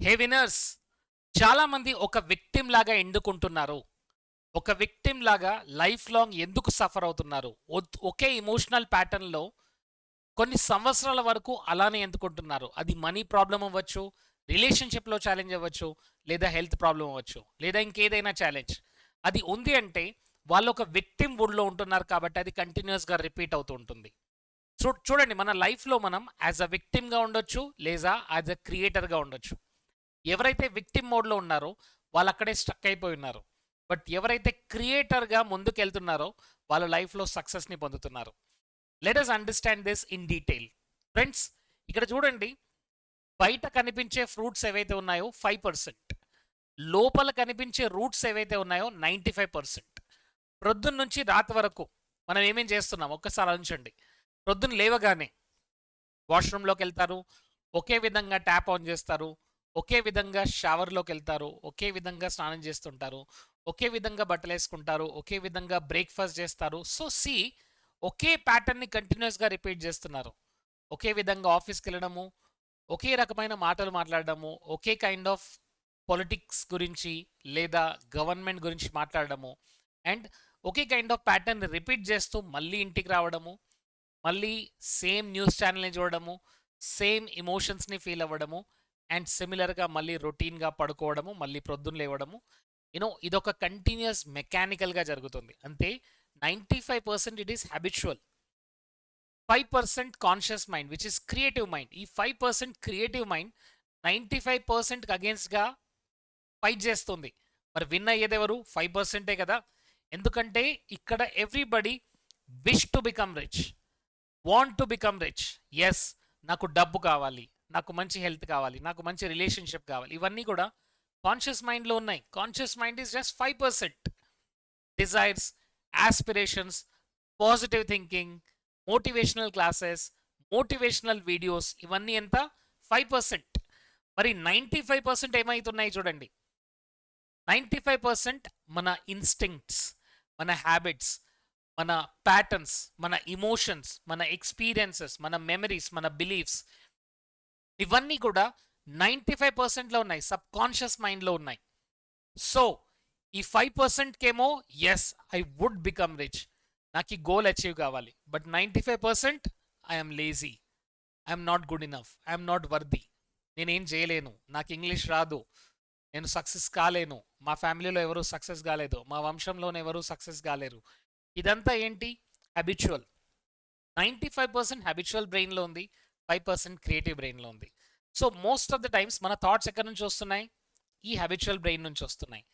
Hey winners చాలా మంది ఒక విక్టిమ్ లాగా ఎందుకుంటున్నారు? ఒక విక్టిమ్ లాగా లైఫ్ లాంగ్ ఎందుకు సఫర్ అవుతున్నారు? ఒకే ఇమోషనల్ ప్యాటర్న్లో కొన్ని సంవత్సరాల వరకు అలానే ఎందుకుంటున్నారు? అది మనీ ప్రాబ్లం అవ్వచ్చు రిలేషన్షిప్లో ఛాలెంజ్ అవ్వచ్చు లేదా హెల్త్ ప్రాబ్లం అవ్వచ్చు లేదా ఇంకేదైనా ఛాలెంజ్. అది ఉంది అంటే వాళ్ళు ఒక విక్టిమ్ వుడ్లో ఉంటున్నారు కాబట్టి అది కంటిన్యూస్గా రిపీట్ అవుతూ ఉంటుంది. చూ చూడండి మన లైఫ్లో మనం యాజ్ అ విక్టిమ్గా ఉండొచ్చు లేదా యాజ్ అ క్రియేటర్గా ఉండొచ్చు. ఎవరైతే విక్టిమ్ మోడ్లో ఉన్నారో వాళ్ళు అక్కడే స్టక్ అయిపోయి ఉన్నారు. బట్ ఎవరైతే క్రియేటర్గా ముందుకు వెళ్తున్నారో వాళ్ళ లైఫ్లో సక్సెస్ని పొందుతున్నారు. Let us understand this in detail friends ఇక్కడ చూడండి. బయట కనిపించే ఫ్రూట్స్ ఏవైతే ఉన్నాయో ఫైవ్ పర్సెంట్ లోపల కనిపించే రూట్స్ ఏవైతే ఉన్నాయో నైంటీ ఫైవ్ పర్సెంట్ ప్రొద్దున్న నుంచి రాత్రి వరకు మనం ఏమేం చేస్తున్నాం? ఒక్కసారి ఆలోచించండి. ప్రొద్దున లేవగానే వాష్రూమ్లోకి వెళ్తారు. ఒకే విధంగా ట్యాప్ ఆన్ చేస్తారు. ఒకే విధంగా షవర్లోకి వెళ్తారు ఒకే విధంగా స్నానం చేస్తుంటారు ఒకే విధంగా బట్టలు వేసుకుంటారు ఒకే విధంగా బ్రేక్ఫాస్ట్ చేస్తారు. సో సి ఒకే ప్యాటర్న్ని కంటిన్యూస్గా రిపీట్ చేస్తున్నారు. ఒకే విధంగా ఆఫీస్కి వెళ్ళడము ఒకే రకమైన మాటలు మాట్లాడడము ఒకే కైండ్ ఆఫ్ పొలిటిక్స్ గురించి లేదా గవర్నమెంట్ గురించి మాట్లాడడము అండ్ ఒకే కైండ్ ఆఫ్ ప్యాటర్న్ రిపీట్ చేస్తూ మళ్ళీ ఇంటికి రావడము మళ్ళీ సేమ్ న్యూస్ ఛానల్ని చూడడము సేమ్ ఎమోషన్స్ని ఫీల్ అవ్వడము అండ్ సిమిలర్గా మళ్ళీ రొటీన్గా పడుకోవడము మళ్ళీ ప్రొద్దున లేవడము యూనో ఇదొక కంటిన్యూస్ మెకానికల్గా జరుగుతుంది. అంటే ninety five percent it is habitual five percent conscious mind which is creative mind. ఈ five percent creative mind ninety five పర్సెంట్కి అగేన్స్ట్గా ఫైట్ చేస్తుంది. మరి విన్ అయ్యేది ఎవరు? ఫైవ్ పర్సెంటే కదా! ఎందుకంటే ఇక్కడ everybody wish to become rich want to become rich. Yes నాకు డబ్బు కావాలి. నాకు మంచి హెల్త్ కావాలి నాకు మంచి రిలేషన్షిప్ కావాలి ఇవన్నీ కూడా కాన్షియస్ మైండ్లో ఉన్నాయి. Conscious mind is just five percent desires aspirations positive thinking motivational classes motivational videos ఇవన్నీ ఎంత? ఫైవ్ పర్సెంట్ మరి నైంటీ ఫైవ్ పర్సెంట్ ఏమవుతున్నాయి చూడండి. నైంటీ ఫైవ్ పర్సెంట్ మన ఇన్స్టింక్ట్స్ మన హ్యాబిట్స్ మన ప్యాటర్న్స్ మన ఇమోషన్స్ మన ఎక్స్పీరియన్సెస్ మన మెమరీస్ మన బిలీఫ్స్ ఇవన్నీ కూడా నైంటీ ఫైవ్ పర్సెంట్లో ఉన్నాయి సబ్ కాన్షియస్ మైండ్లో ఉన్నాయి. సో ఈ five పర్సెంట్కేమో yes I would become rich నాకు ఈ గోల్ అచీవ్ కావాలి. But ninety five percent I'm lazy I'm not good enough I'm not worthy నేనేం చేయలేను. నాకు ఇంగ్లీష్ రాదు. నేను సక్సెస్ కాలేను. మా ఫ్యామిలీలో ఎవరు సక్సెస్ కాలేదు. మా వంశంలోనే ఎవరు సక్సెస్ కాలేరు. ఇదంతా ఏంటి? Habitual ninety five percent habitual బ్రెయిన్లో ఉంది. ఫైవ్ పర్సెంట్ క్రియేటివ్ బ్రెయిన్లో ఉంది. So most of the times మన థాట్స్ ఎక్కడి నుంచి వస్తున్నాయి? ఈ హ్యాబిచువల్ బ్రెయిన్ నుంచి వస్తున్నాయి.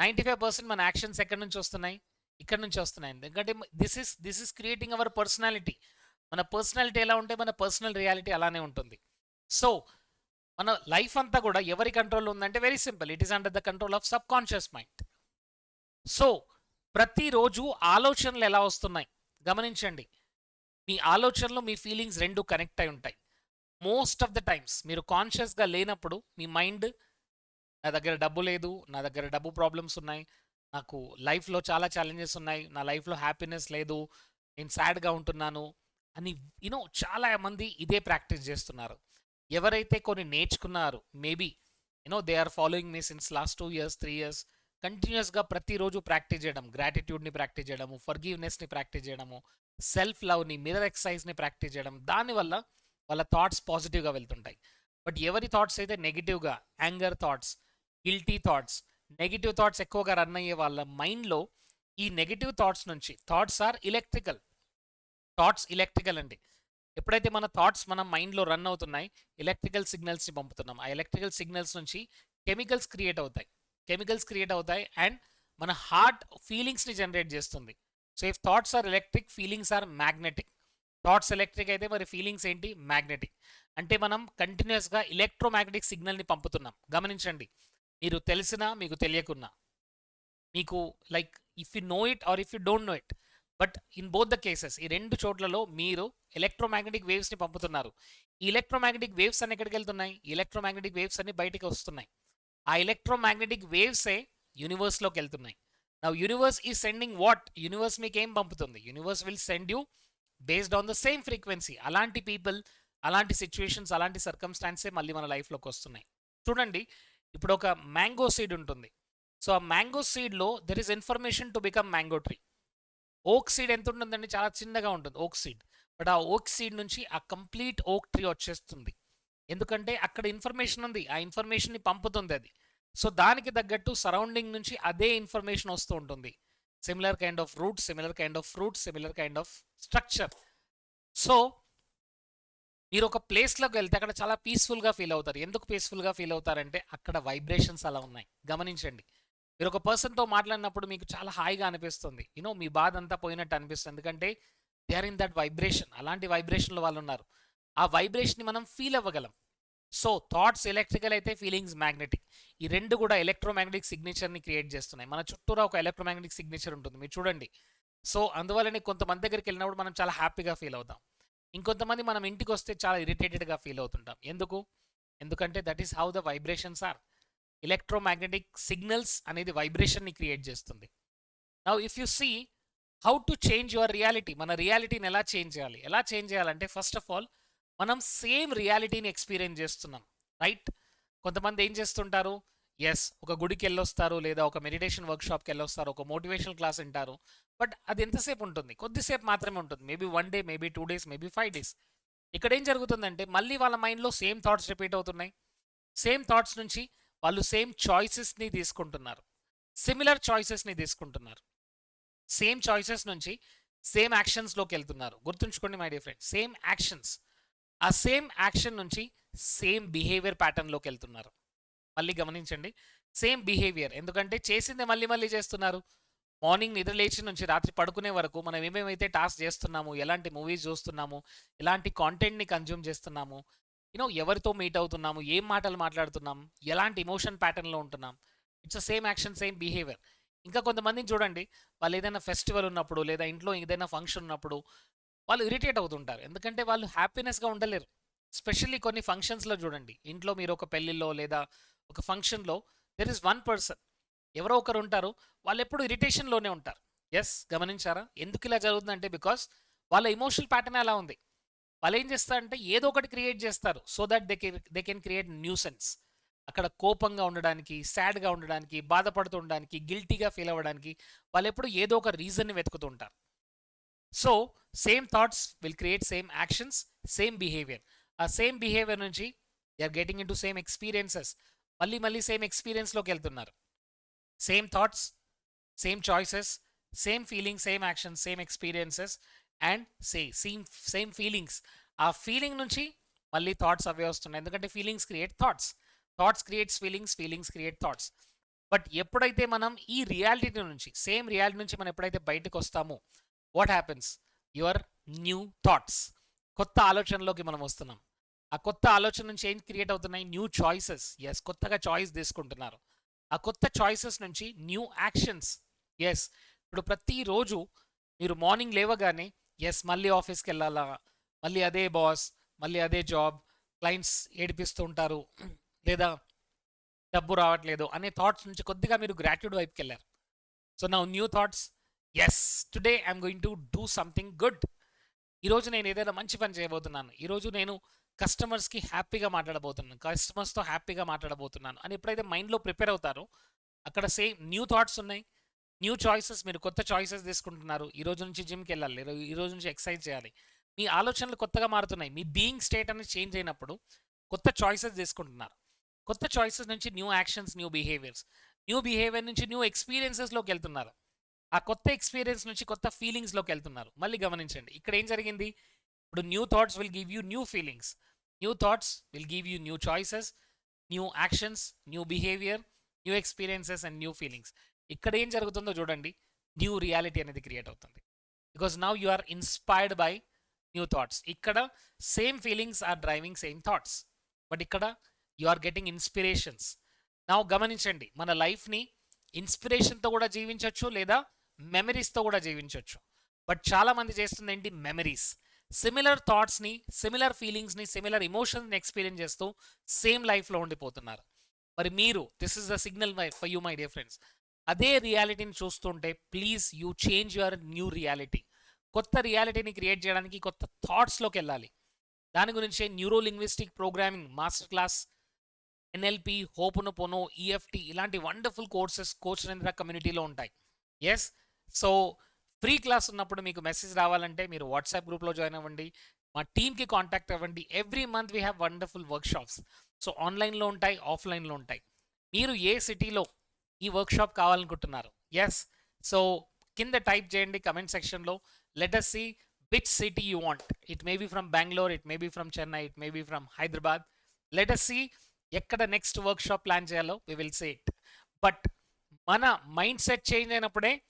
నైంటీ ఫైవ్ పర్సెంట్ మన యాక్షన్స్ ఎక్కడి నుంచి వస్తున్నాయి? ఇక్కడ నుంచి వస్తున్నాయి. ఎందుకంటే this is this is creating our personality మన పర్సనాలిటీ ఎలా ఉంటే మన పర్సనల్ రియాలిటీ అలానే ఉంటుంది. సో మన లైఫ్ అంతా కూడా ఎవరి కంట్రోల్లో ఉందంటే very simple it is under the control of subconscious mind so ప్రతిరోజు ఆలోచనలు ఎలా వస్తున్నాయి? గమనించండి. మీ ఆలోచనలు మీ ఫీలింగ్స్ రెండు కనెక్ట్ అయి ఉంటాయి. మోస్ట్ ఆఫ్ ద టైమ్స్ మీరు కాన్షియస్గా లేనప్పుడు మీ మైండ్ నా దగ్గర డబ్బు లేదు నా దగ్గర డబ్బు ప్రాబ్లమ్స్ ఉన్నాయి నాకు లైఫ్లో చాలా ఛాలెంజెస్ ఉన్నాయి నా లైఫ్లో హ్యాపీనెస్ లేదు నేను సాడ్గా ఉంటున్నాను అని యూనో చాలా మంది ఇదే ప్రాక్టీస్ చేస్తున్నారు. ఎవరైతే కొన్ని నేర్చుకున్నారు maybe you know they are following me since last two years three years కంటిన్యూస్గా ప్రతిరోజు ప్రాక్టీస్ చేయడం గ్రాటిట్యూడ్ని ప్రాక్టీస్ చేయడము ఫర్గివ్నెస్ని ప్రాక్టీస్ చేయడము సెల్ఫ్ లవ్ని మిరర్ ఎక్సర్సైజ్ని ప్రాక్టీస్ చేయడం దానివల్ల వాళ్ళ థాట్స్ పాజిటివ్గా వెళ్తుంటాయి. బట్ ఎవరి థాట్స్ అయితే నెగిటివ్గా anger thoughts guilty thoughts negative thoughts ఎక్కువగా రన్ అయ్యే వాళ్ళ మైండ్లో ఈ నెగిటివ్ థాట్స్ నుంచి thoughts are electrical. Thoughts electrical అండి. ఎప్పుడైతే మన థాట్స్ మన మైండ్లో రన్ అవుతున్నాయి ఎలక్ట్రికల్ సిగ్నల్స్ని పంపుతున్నాం. ఆ ఎలక్ట్రికల్ సిగ్నల్స్ నుంచి కెమికల్స్ క్రియేట్ అవుతాయి. కెమికల్స్ క్రియేట్ అవుతాయి అండ్ మన హార్ట్ ఫీలింగ్స్ని జనరేట్ చేస్తుంది. So if thoughts are electric feelings are magnetic thoughts electric అయితే మరి ఫీలింగ్స్ ఏంటి? మ్యాగ్నెటిక్ అంటే మనం కంటిన్యూస్గా ఎలక్ట్రోమాగ్నెటిక్ సిగ్నల్ని పంపుతున్నాం. గమనించండి. మీరు తెలిసినా మీకు తెలియకున్నా. మీకు like if you know it or if you don't know it but in both the cases ఈ రెండు చోట్లలో మీరు ఎలక్ట్రోమాగ్నెటిక్ వేవ్స్ని పంపుతున్నారు. ఈ ఎలక్ట్రోమాగ్నెటిక్ వేవ్స్ అన్ని ఎక్కడికి వెళ్తున్నాయి? ఎలక్ట్రోమాగ్నెటిక్ వేవ్స్ అన్ని బయటికి వస్తున్నాయి. ఆ ఎలక్ట్రోమాగ్నెటిక్ వేవ్సే యూనివర్స్లోకి వెళ్తున్నాయి. నవ్ యూనివర్స్ ఈ సెండింగ్ వాట్ యూనివర్స్ మీకు ఏం పంపుతుంది? Universe will send you based on the same frequency అలాంటి పీపుల్ అలాంటి సిచ్యువేషన్స్ అలాంటి సర్కమ్స్టాన్సే మళ్ళీ మన లైఫ్లోకి వస్తున్నాయి. చూడండి ఇప్పుడు ఒక మ్యాంగో సీడ్ ఉంటుంది. సో ఆ mango సీడ్లో there is information to become mango tree oak seed ఎంత ఉంటుందండి? చాలా చిన్నగా ఉంటుంది ఓక్ సీడ్ బట్ ఆ ఓక్ సీడ్ నుంచి ఆ కంప్లీట్ ఓక్ ట్రీ వచ్చేస్తుంది. ఎందుకంటే అక్కడ ఇన్ఫర్మేషన్ ఉంది. ఆ ఇన్ఫర్మేషన్ని పంపుతుంది అది. సో దానికి తగ్గట్టు సరౌండింగ్ నుంచి అదే ఇన్ఫర్మేషన్ వస్తూ ఉంటుంది. Similar kind of root similar kind of fruit similar kind of structure so మీరు ఒక ప్లేస్లోకి వెళ్తే అక్కడ చాలా పీస్ఫుల్గా ఫీల్ అవుతారు. ఎందుకు పీస్ఫుల్గా ఫీల్ అవుతారంటే అక్కడ వైబ్రేషన్స్ అలా ఉన్నాయి. గమనించండి. మీరు ఒక పర్సన్తో మాట్లాడినప్పుడు మీకు చాలా హాయిగా అనిపిస్తుంది. యూనో మీ బాధ అంతా పోయినట్టు అనిపిస్తుంది. ఎందుకంటే they are in that vibration అలాంటి వైబ్రేషన్లో వాళ్ళు ఉన్నారు. ఆ వైబ్రేషన్ని మనం ఫీల్ అవ్వగలం. సో థాట్స్ ఎలక్ట్రికల్ అయితే ఫీలింగ్స్ మ్యాగ్నెటిక్. ఈ రెండు కూడా ఎలక్ట్రోమాగ్నెటిక్ సిగ్నేచర్ని క్రియేట్ చేస్తున్నాయి. మన చుట్టూరా ఒక ఎలక్ట్రోమాగ్నెటిక్ సిగ్నేచర్ ఉంటుంది. మీరు చూడండి. సో అందువల్లనే కొంతమంది దగ్గరికి వెళ్ళినప్పుడు మనం చాలా హ్యాపీగా ఫీల్ అవుతాం. ఇంకొంతమంది మనం ఇంటికి వస్తే చాలా ఇరిటేటెడ్గా ఫీల్ అవుతుంటాం. ఎందుకు? ఎందుకంటే that is how the vibrations are. Electromagnetic signals అనేది వైబ్రేషన్ని క్రియేట్ చేస్తుంది. Now if you see how to change your reality మన రియాలిటీని ఎలా చేంజ్ చేయాలి? ఎలా చేంజ్ చేయాలంటే ఫస్ట్ ఆఫ్ ఆల్ మనం సేమ్ రియాలిటీని ఎక్స్పీరియన్స్ చేస్తున్నాం రైట్? కొంతమంది ఏం చేస్తుంటారు? ఎస్ ఒక గుడికి వెళ్ళొస్తారు లేదా ఒక మెడిటేషన్ వర్క్షాప్కి వెళ్ళొస్తారు ఒక మోటివేషనల్ క్లాస్ వింటారు. బట్ అది ఎంతసేపు ఉంటుంది? కొద్దిసేపు మాత్రమే ఉంటుంది. Maybe one day maybe two days maybe five days ఇక్కడ ఏం జరుగుతుందంటే మళ్ళీ వాళ్ళ మైండ్లో సేమ్ థాట్స్ రిపీట్ అవుతున్నాయి. సేమ్ థాట్స్ నుంచి వాళ్ళు సేమ్ చాయిసెస్ని తీసుకుంటున్నారు. సిమిలర్ చాయిసెస్ని తీసుకుంటున్నారు. సేమ్ చాయిసెస్ నుంచి సేమ్ యాక్షన్స్లోకి వెళ్తున్నారు. గుర్తుంచుకోండి my dear friend same actions ఆ సేమ్ యాక్షన్ నుంచి సేమ్ బిహేవియర్ ప్యాటర్న్లోకి వెళ్తున్నారు. మళ్ళీ గమనించండి సేమ్ బిహేవియర్. ఎందుకంటే చేసిందే మళ్ళీ మళ్ళీ చేస్తున్నారు. మార్నింగ్ నిద్ర లేచి నుంచి రాత్రి పడుకునే వరకు మనం ఏమేమైతే టాస్క్ చేస్తున్నాము ఎలాంటి మూవీస్ చూస్తున్నాము ఎలాంటి కాంటెంట్ని కన్జ్యూమ్ చేస్తున్నాము యూనో ఎవరితో మీట్ అవుతున్నాము ఏం మాటలు మాట్లాడుతున్నాం ఎలాంటి ఇమోషన్ ప్యాటర్న్లో ఉంటున్నాం it's same action same behaviour ఇంకా కొంతమందిని చూడండి వాళ్ళు ఏదైనా ఫెస్టివల్ ఉన్నప్పుడు లేదా ఇంట్లో ఏదైనా ఫంక్షన్ ఉన్నప్పుడు వాళ్ళు ఇరిటేట్ అవుతుంటారు. ఎందుకంటే వాళ్ళు హ్యాపీనెస్గా ఉండలేరు. స్పెషల్లీ కొన్ని ఫంక్షన్స్లో చూడండి. ఇంట్లో మీరు ఒక పెళ్ళిలో లేదా ఒక ఫంక్షన్లో దెర్ ఇస్ వన్ పర్సన్ ఎవరో ఒకరు ఉంటారు. వాళ్ళు ఎప్పుడు ఇరిటేషన్లోనే ఉంటారు. ఎస్ గమనించారా? ఎందుకు ఇలా జరుగుతుందంటే బికాస్ వాళ్ళ ఇమోషనల్ ప్యాటర్న్ అలా ఉంది. వాళ్ళు ఏం చేస్తారంటే ఏదో ఒకటి క్రియేట్ చేస్తారు. So that they can they can create nuisance అక్కడ కోపంగా ఉండడానికి సాడ్గా ఉండడానికి బాధపడుతుండడానికి గిల్టీగా ఫీల్ అవ్వడానికి వాళ్ళు ఎప్పుడు ఏదో ఒక రీజన్ని వెతుకుతుంటారు so same thoughts will create same actions same behaviour ఆ సేమ్ బిహేవియర్ నుంచి they are getting into same experiences మళ్ళీ మళ్ళీ సేమ్ ఎక్స్పీరియన్స్లోకి వెళ్తున్నారు. Same thoughts same choices same feeling same action same experiences and say same same feelings ఆ feeling నుంచి మళ్ళీ thoughts అవే వస్తున్నాయి. ఎందుకంటే feelings create thoughts thoughts creates feelings feelings create thoughts but ఎప్పుడైతే మనం ఈ రియాలిటీ నుంచి సేమ్ రియాలిటీ నుంచి మనం ఎప్పుడైతే బయటకు వస్తామో what happens your new thoughts కొత్త ఆలోచనలోకి మనం వస్తున్నాం. ఆ కొత్త ఆలోచన నుంచి ఏం క్రియేట్ అవుతున్నాయి? న్యూ చాయిసెస్ ఎస్ కొత్తగా చాయిస్ తీసుకుంటున్నారు. ఆ కొత్త చాయిసెస్ నుంచి న్యూ యాక్షన్స్ ఎస్ ఇప్పుడు ప్రతిరోజు మీరు మార్నింగ్ లేవగానే ఎస్ మళ్ళీ ఆఫీస్కి వెళ్ళాలా మళ్ళీ అదే బాస్ మళ్ళీ అదే జాబ్ క్లయింట్స్ ఏడిపిస్తూ ఉంటారు. లేదా డబ్బు రావట్లేదు అనే థాట్స్ నుంచి కొద్దిగా మీరు గ్రాట్యూడ్ వైపుకి వెళ్ళారు. సో నా new thoughts yes today I'm going to do something good ఈరోజు నేను ఏదైనా మంచి పని చేయబోతున్నాను. ఈరోజు నేను కస్టమర్స్కి హ్యాపీగా మాట్లాడబోతున్నాను. కస్టమర్స్తో హ్యాపీగా మాట్లాడబోతున్నాను అని ఎప్పుడైతే మైండ్లో ప్రిపేర్ అవుతారో అక్కడ సేమ్ న్యూ థాట్స్ ఉన్నాయి. న్యూ చాయిసెస్ మీరు కొత్త చాయిసెస్ తీసుకుంటున్నారు. ఈ రోజు నుంచి జిమ్కి వెళ్ళాలి ఈరోజు ఈ రోజు నుంచి ఎక్సర్సైజ్ చేయాలి. మీ ఆలోచనలు కొత్తగా మారుతున్నాయి. మీ బీయింగ్ స్టేట్ అనేది చేంజ్ అయినప్పుడు కొత్త చాయిసెస్ తీసుకుంటున్నారు. కొత్త చాయిసెస్ నుంచి new actions new behaviours new behaviour నుంచి న్యూ ఎక్స్పీరియన్సెస్లోకి వెళ్తున్నారు. ఆ కొత్త ఎక్స్పీరియన్స్ నుంచి కొత్త ఫీలింగ్స్లోకి వెళ్తున్నారు. మళ్ళీ గమనించండి. ఇక్కడ ఏం జరిగింది? ఇప్పుడు new thoughts will give you new feelings new thoughts will give you new choices new actions new behaviour new experiences and new feelings ఇక్కడ ఏం జరుగుతుందో చూడండి. న్యూ రియాలిటీ అనేది క్రియేట్ అవుతుంది. Because now you are inspired by new thoughts ఇక్కడ same feelings are driving same thoughts but ఇక్కడ you are getting inspirations నా గమనించండి. మన లైఫ్ని ఇన్స్పిరేషన్తో కూడా జీవించవచ్చు లేదా మెమరీస్తో కూడా జీవించవచ్చు బట్ చాలామంది చేస్తుంది ఏంటి? మెమరీస్ సిమిలర్ థాట్స్ని సిమిలర్ ఫీలింగ్స్ని సిమిలర్ ఎమోషన్స్ని ఎక్స్పీరియన్స్ చేస్తూ సేమ్ లైఫ్లో ఉండిపోతున్నారు. మరి మీరు this is the signal my for you my dear friends అదే రియాలిటీని చూస్తుంటే please you change your new reality కొత్త రియాలిటీని క్రియేట్ చేయడానికి కొత్త థాట్స్లోకి వెళ్ళాలి. దాని గురించే neuro linguistic programming master class NLP ho'oponopono EFT ఇలాంటి వండర్ఫుల్ కోర్సెస్ కోచ్ సురేంద్ర కమ్యూనిటీలో ఉంటాయి. ఎస్ సో ఫ్రీ క్లాస్ ఉన్నప్పుడు మీకు మెసేజ్ రావాలంటే మీరు వాట్సాప్ గ్రూప్లో జాయిన్ అవ్వండి. మా టీమ్కి కాంటాక్ట్ అవ్వండి. Every month we have wonderful workshops so ఆన్లైన్లో ఉంటాయి ఆఫ్లైన్లో ఉంటాయి. మీరు ఏ సిటీలో ఈ వర్క్షాప్ కావాలనుకుంటున్నారు. ఎస్ సో కింద టైప్ చేయండి కమెంట్ సెక్షన్లో. Let us see which city you want it may be from Bengaluru it may be from Chennai it may be from Hyderabad let us see ఎక్కడ నెక్స్ట్ వర్క్షాప్ ప్లాన్ చేయాలో. We will say it but మన mind set change అయినప్పుడే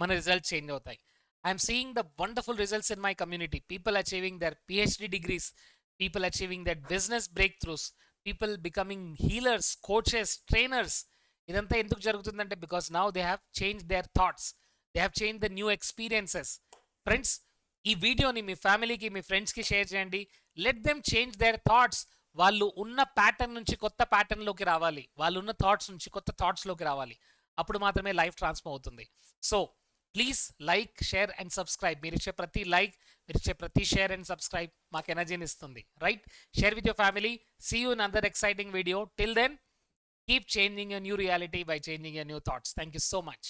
మన results change అవుతాయి. I'm seeing the wonderful results in my community people achieving their PhD degrees people achieving their business breakthroughs people becoming healers coaches trainers ఇదంతా ఎందుకు జరుగుతుందంటే because now they have change their thoughts they have change the new experiences friends ఈ వీడియోని మీ ఫ్యామిలీకి మీ ఫ్రెండ్స్కి share చేయండి. Let them change their thoughts వాళ్ళు ఉన్న ప్యాటర్న్ నుంచి కొత్త ప్యాటర్న్లోకి రావాలి. వాళ్ళు ఉన్న థాట్స్ నుంచి కొత్త థాట్స్లోకి రావాలి. అప్పుడు మాత్రమే లైఫ్ ట్రాన్స్ఫర్ అవుతుంది. So please like share and subscribe మీరు ఇచ్చే ప్రతి లైక్ మీరు ఇచ్చే ప్రతి షేర్ అండ్ సబ్స్క్రైబ్ మాకు ఎనర్జీని ఇస్తుంది. Right share with your family see you in another exciting video till then keep changing you new reality by changing you new thoughts thank you so much